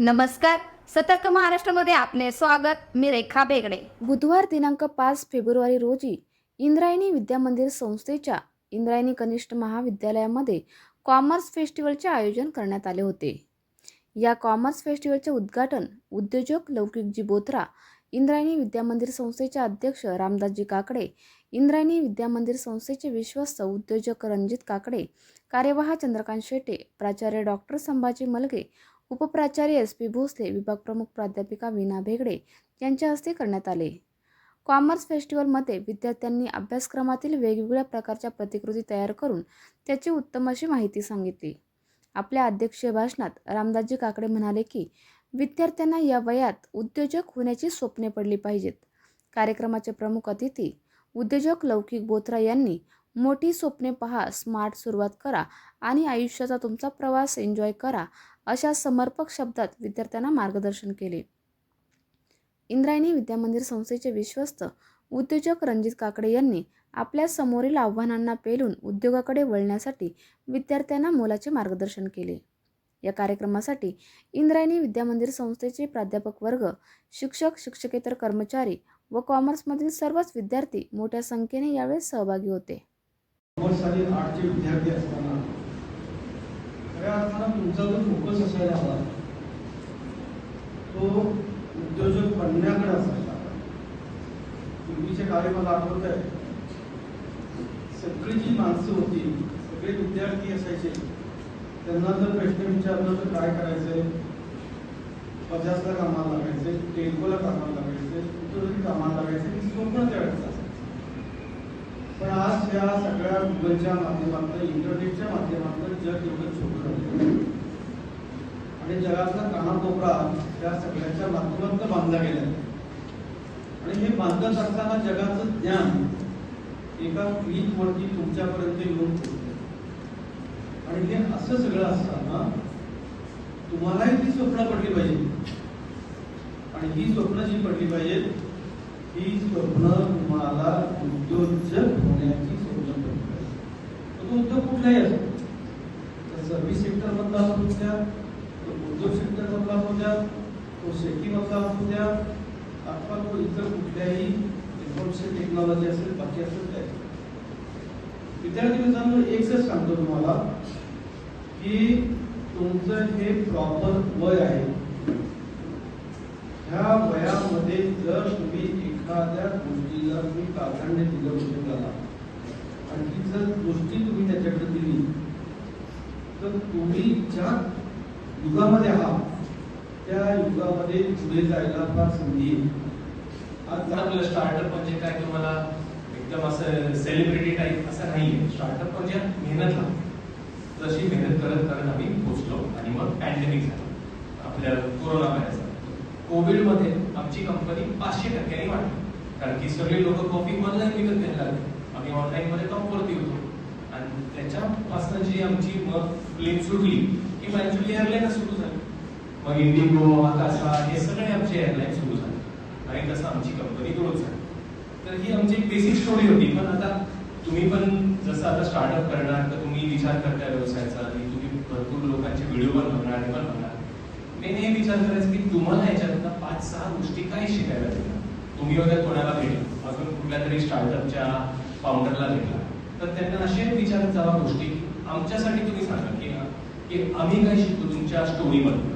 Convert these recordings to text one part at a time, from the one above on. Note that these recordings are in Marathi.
नमस्कार. सतर्क महाराष्ट्रामध्ये आपले स्वागत. मी रेखा बेगडे. बुधवार दिनांक पाच फेब्रुवारी रोजी इंद्रायणी विद्यामंदिर संस्थेच्या इंद्रायणी कनिष्ठ महाविद्यालयामध्ये कॉमर्स फेस्टिवलचे आयोजन करण्यात आले होते. या कॉमर्स फेस्टिवलचे उद्घाटन उद्योजक लौकिकजी बोथरा इंद्रायणी विद्यामंदिर संस्थेचे अध्यक्ष रामदासजी काकडे इंद्रायणी विद्यामंदिर संस्थेचे विश्वस्त उद्योजक रणजित काकडे कार्यवाह चंद्रकांत शेटे प्राचार्य डॉक्टर संभाजी मलगे उपप्राचार्य एस पी भोसले विभाग प्रमुख प्राध्यापिका वीना भेगडे यांच्या हस्ते करण्यात आले. कॉमर्स फेस्टिवलमध्ये विद्यार्थ्यांनी अभ्यासक्रमातील वेगवेगळ्या प्रकारच्या प्रतिकृती तयार करून त्याची उत्तम अशी माहिती सांगितली. आपल्या अध्यक्षीय भाषणात रामदासजी काकडे म्हणाले की विद्यार्थ्यांना या वयात उद्योजक होण्याची स्वप्ने पडली पाहिजेत. कार्यक्रमाचे प्रमुख अतिथी उद्योजक लौकिक बोथरा यांनी मोठी स्वप्ने पहा स्मार्ट सुरुवात करा आणि आयुष्याचा तुमचा प्रवास एन्जॉय करा अशा समर्पक शब्दात विद्यार्थ्यांना मार्गदर्शन केले. इंद्रायणी विद्यामंदिर संस्थेचे विश्वस्त उद्योजक रणजित काकडे यांनी आपल्या समोरील आव्हानांना पेलून उद्योगाकडे वळण्यासाठी विद्यार्थ्यांना मोलाचे मार्गदर्शन केले. या कार्यक्रमासाठी इंद्रायणी विद्यामंदिर संस्थेचे प्राध्यापक वर्ग शिक्षक शिक्षकेतर कर्मचारी व कॉमर्समधील सर्वच विद्यार्थी मोठ्या संख्येने यावेळी सहभागी होते. साली आठचे विद्यार्थी असताना खऱ्या अर्थानं तुमचा जो फोकस असायला हवा तो उद्योजक बनण्याकडे असायला पूर्वीचे कार्य मला आठवत आहे सगळी जी माणसं होती सगळे विद्यार्थी असायचे त्यांना जर प्रश्न विचारला तर काय करायचंय पचासला कामाला लागायचे टेल्कोला कामाला लागायचे कुठं कामाला लागायचे ही स्वप्न त्यावेळेस असायचं. पण आज या सगळ्या गुगलच्या माध्यमातून इंटरनेटच्या माध्यमातून जग एवढं छोटं आणि जगातला कानाकोपरा त्या सगळ्याच्या माध्यमातून बांधला गेला आणि हे बांधत असताना जगाचं ज्ञान एका क्लिकवरती तुमच्यापर्यंत येऊन पोहोचतं आणि हे असं सगळं असताना तुम्हालाही ती स्वप्न पडली पाहिजे. आणि ही स्वप्न जी पडली पाहिजेत ही स्वप्न तुम्हाला उद्योजक होण्याची स्वप्न पाहिजे तो उद्योग कुठलाही असतो तर सर्व्हिस सेक्टर मधला असू द्या तो उद्योग सेक्टर मधला असू द्या तो शेतीमधला असू द्या अथवा तो इतर कुठल्याही इन्फॉर्मेशन टेक्नॉलॉजी असेल बाकी असेल काय विद्यार्थी मित्रांनो एकच सांगतो तुम्हाला की तुमचं हे प्रॉपर वय आहे ह्या वयामध्ये जर तुम्ही एखाद्या गोष्टीला तुम्ही प्राधान्य दिलं म्हणजे उद्योगाला आणि ती जर गोष्टी तुम्ही त्याच्याकडे दिली तर तुम्ही ज्या युगामध्ये आहात त्या युगामध्ये पुढे जायला फार संधी आज आपलं स्टार्टअप म्हणजे काय तुम्हाला? एकदम असं सेलिब्रिटी टाईप असं नाहीये. स्टार्टअप म्हणजे मेहनत लागते तशी मेहनत करत करत आम्ही पोचलो आणि मग पॅन्डेमिक झालं. आपल्या कोरोना व्हायरस कोविडमध्ये आमची कंपनी पाचशे टक्क्यांनी वाढली. कारण की सगळे लोक कॉफी ऑनलाईन विकत घ्यायला लागले. आम्ही ऑनलाईन मध्ये टॉपवरती होतो. आणि त्याच्यापासून जी आमची मग प्लेन सुटली की मॅच्युअली एअरलाईन सुरू झाली. मग इंडिगो आकाशा हे सगळे आमचे एअरलाईन सुरू झाले. आणि तसं आमची कंपनी ग्रोथ झाली. तर ही आमची एक बेसिक स्टोरी होती. पण आता तुम्ही पण जसं आता स्टार्टअप करणार तर तुम्ही विचार करताय व्यवसायाचा. आणि तुम्ही भरपूर लोकांचे व्हिडिओ पण बघणार हे पण बघणार. मेन हे विचार करायचं की तुम्हाला याच्यात पाच सहा गोष्टी काय शिकायला भेटणार तुम्ही वगैरे कोणाला भेटला? अजून कुठल्या तरी स्टार्टअपच्या फाउंडरला भेटला. तर त्यांना असे विचारत जावा गोष्टी. की आमच्यासाठी तुम्ही सांगा की की आम्ही काय शिकू तुमच्या स्टोरीमधून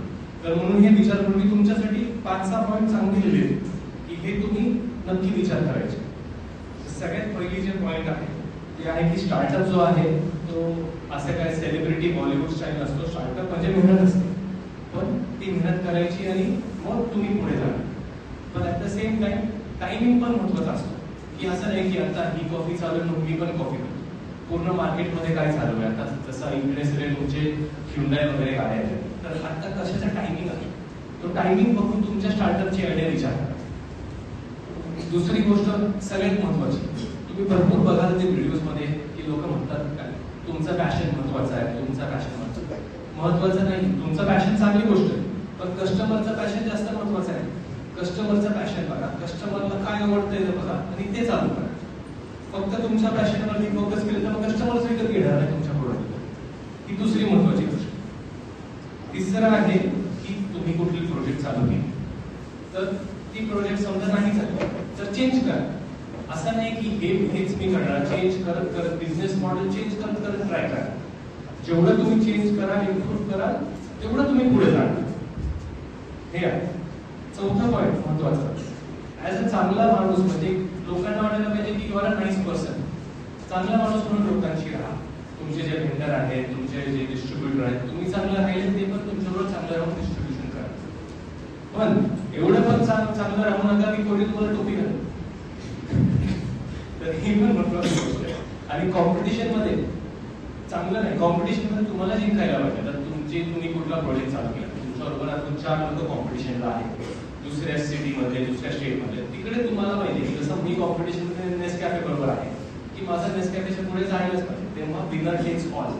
तर म्हणून हे विचार करून मी तुमच्यासाठी पाच सहा पॉईंट चांगले की हे तुम्ही नक्की विचार करायचे. सगळ्यात पहिली जे पॉईंट आहे ते आहे की स्टार्टअप जो आहे तो असं काय सेलिब्रिटी बॉलिवूड स्टाईल असतो. स्टार्टअप म्हणजे मेहनत असते. ती मेहनत करायची आणि मग तुम्ही पुढे जाणार. पण at the same time timing पण महत्त्वाचा असतो. की असं नाही की आता ही कॉफी चालू आहे, मग मी पण कॉफी पितो. पूर्ण मार्केटमध्ये काय चालू आहे? आता जसं इंटरेस्ट रेट तुमचे ह्युंडाय वगैरे काय आहे तर आता कशाचा टायमिंग आहे? तो टायमिंग बघून तुमच्या स्टार्टअपची आयडिया विचार. करा दुसरी गोष्ट सगळ्यात महत्वाची. तुम्ही भरपूर बघाल ते व्हिडिओजमध्ये की लोक म्हणतात काय तुमचं पॅशन महत्वाचं आहे तुमचा पॅशन महत्वाचं नाही. तुमचं पॅशन चांगली गोष्ट आहे. पण कस्टमरचं पॅशन जास्त महत्वाचं आहे. कस्टमरचं पॅशन बघा. कस्टमरला काय आवडतंय ते बघा. आणि ते चालू करा. फक्त तुमच्या पॅशनवरती फोकस केलं तर मग कस्टमर्स विकत घेणार नाही तुमच्या प्रोडक्ट ही दुसरी महत्वाची गोष्ट. तिसरं आहे की तुम्ही कुठली चालू केली. तर ती प्रोजेक्ट समजा नाही झाली तर चेंज करा. असं नाही की हे हेच मी करणार. चेंज करत करत बिझनेस मॉडेल चेंज करत करत ट्राय करा. जेवढं तुम्ही चेंज कराल इम्प्रूव्ह कराल तेवढं तुम्ही पुढे जाणार. हे आहे. चौथा पॉईंट महत्त्वाचा. ऍज अ चांगला माणूस म्हणजे लोकांना वाटायला पाहिजे की युआर अ नाईस पर्सन चांगला माणूस म्हणून लोकांशी राहा. तुमचे जे व्हेंडर आहेत तुमचे जे डिस्ट्रीब्युटर आहेत तुम्ही चांगलं राहिले ते पण तुमच्याबरोबर चांगलं राहून डिस्ट्रीब्युशन करा. पण एवढं पण चांग चांगलं राहू नका की कोणी तुम्हाला टोपी घाल. तर ही पण महत्वाची गोष्ट आहे. आणि कॉम्पिटिशनमध्ये चांगलं नाही. कॉम्पिटिशनमध्ये तुम्हाला जिंकायला पाहिजे तर तुमचे तुम्ही कुठला प्रोजेक्ट चालू केला? तुमच्याबरोबर अजून चार लोक कॉम्पिटिशनला आहेत. दुसऱ्या सिटीमध्ये दुसऱ्या स्टेटमध्ये तिकडे तुम्हाला पाहिजे की जसं मी कॉम्पिटिशनमध्ये नेसकॅफे बरोबर आहे की माझा नेसकॅफेच्या पुढे जायलाच पाहिजे. तेव्हा विनर टेक्स ऑल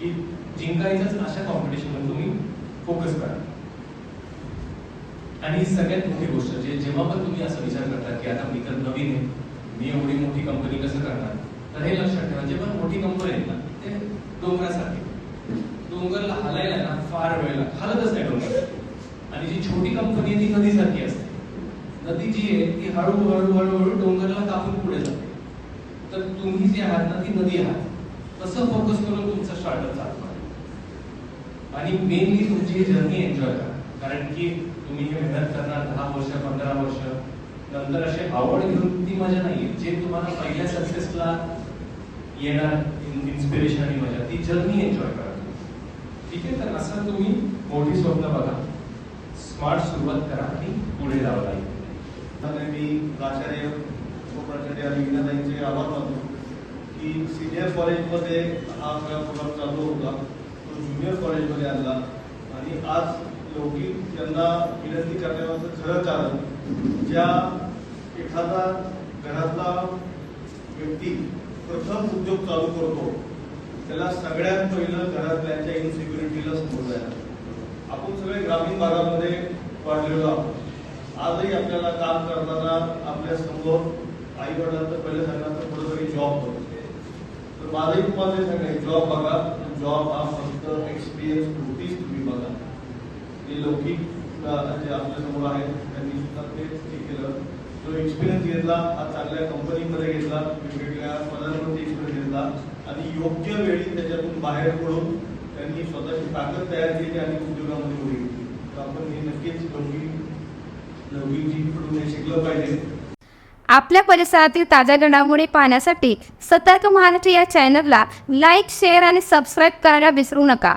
की जिंकायचंच अशा कॉम्पिटिशनमध्ये तुम्ही फोकस करा. आणि सगळ्यात मोठी गोष्ट जे जेव्हा पण तुम्ही असा विचार करता की आता मी तर नवीन आहे मी एवढी मोठी कंपनी कसं करणार? तर हे लक्षात ठेवा जे पण मोठी कंपनी आहेत ना ते डोंगरासारखे. डोंगरला हलायला ना फार वेळ लागतो. हलतच नाही डोंगर. आणि जी छोटी कंपनी आहे ती नदीसारखी असते. नदी जी आहे ती हळूहळू हळूहळू डोंगरला कापून पुढे जाते. तर तुम्ही जे आहात ना ती नदी आहात. तसं फोकस करून तुमचं स्टार्टअप चालतो आणि मेनली तुमची जर्नी एन्जॉय करा. कारण की तुम्ही हे मेहनत करणार दहा वर्ष पंधरा वर्ष. नंतर असे आवड घेऊन ती मजा नाहीये. जे तुम्हाला पहिल्या सक्सेसला येणार इन्स्पिरेशन आणि मजा. ती जर्नी एन्जॉय करा ठीक आहे तर असं तुम्ही मोठी स्वप्न बघा. स्मार्ट सुरुवात करा आणि पुढे जावं लागेल. त्यामुळे मी प्राचार्य उपप्राचार्य आणि विद्यार्थ्यांचे आभार मानतो की सिनियर कॉलेजमध्ये हा सगळा प्रोग्राम चालू होता. तो ज्युनियर कॉलेजमध्ये आणला. आणि आज लौकिक त्यांना विनंती करण्याचं खरं कारण ज्या एखादा घरातला व्यक्ती प्रथम उद्योग चालू करतो. त्याला सगळ्यात पहिलं घरातल्याच्या इन्सिक्युरिटीला समोर जायला. आपण सगळे ग्रामीण भागामध्ये वाढलेलो आहोत. आजही आपल्याला काम करताना आपल्यासमोर आई वडिलांचं पहिलं सांगणार तर कुठेतरी जॉब करतो तर माझंही तुम्हाला सांगायचं सांगाय जॉब बघा. जॉब हा फक्त एक्सपिरियन्स होतीच तुम्ही बघा. हे लौकिक जे आपल्यासमोर आहेत त्यांनी सुद्धा तेच हे केलं. जो एक्सपिरियन्स घेतला हा चांगल्या कंपनीमध्ये घेतला वेगवेगळ्या पदांवरती एक्सपिरियन्स घेतला. आणि योग्य वेळी त्याच्यातून बाहेर पडून त्यांनी स्वतःची ताकद तयार केली आणि उद्योगामध्ये उभी घेतली तर आपण हे नक्कीच लौकिक लौकिकजीकडून हे शिकलं पाहिजे. आपल्या परिसरातील ताज्या घडामोडी पाहण्यासाठी सतर्क महाराष्ट्र या चॅनलला लाईक शेअर आणि सबस्क्राईब करायला विसरू नका.